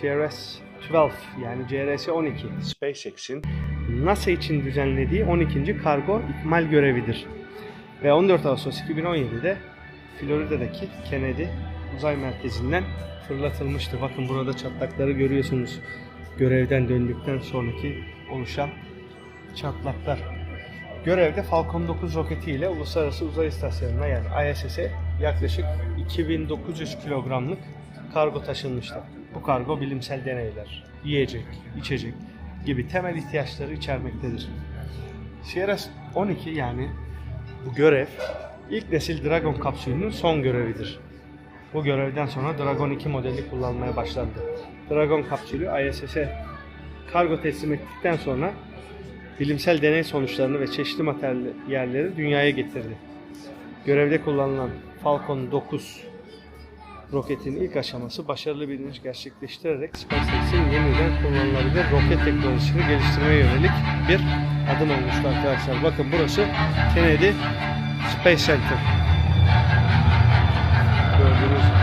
CRS-12 yani CRS-12 SpaceX'in NASA için düzenlediği 12. kargo ikmal görevidir. Ve 14 Ağustos 2017'de Florida'daki Kennedy Uzay Merkezi'nden fırlatılmıştı. Bakın burada çatlakları görüyorsunuz. Görevden döndükten sonraki oluşan çatlaklar. Görevde Falcon 9 roketi ile Uluslararası Uzay İstasyonu'na yani ISS'e yaklaşık 2900 kilogramlık kargo taşınmıştır. Bu kargo bilimsel deneyler, yiyecek, içecek gibi temel ihtiyaçları içermektedir. Sierras 12 yani bu görev ilk nesil Dragon kapsülünün son görevidir. Bu görevden sonra Dragon 2 modeli kullanmaya başlandı. Dragon kapsülü ISS'e kargo teslim ettikten sonra bilimsel deney sonuçlarını ve çeşitli materyalleri dünyaya getirdi. Görevde kullanılan Falcon 9 roketin ilk aşaması başarılı bir iniş gerçekleştirerek SpaceX'in yeniden kullanılabilir roket teknolojisini geliştirmeye yönelik bir adım olmuştu arkadaşlar. Bakın burası Kennedy Space Center. Gördüğünüz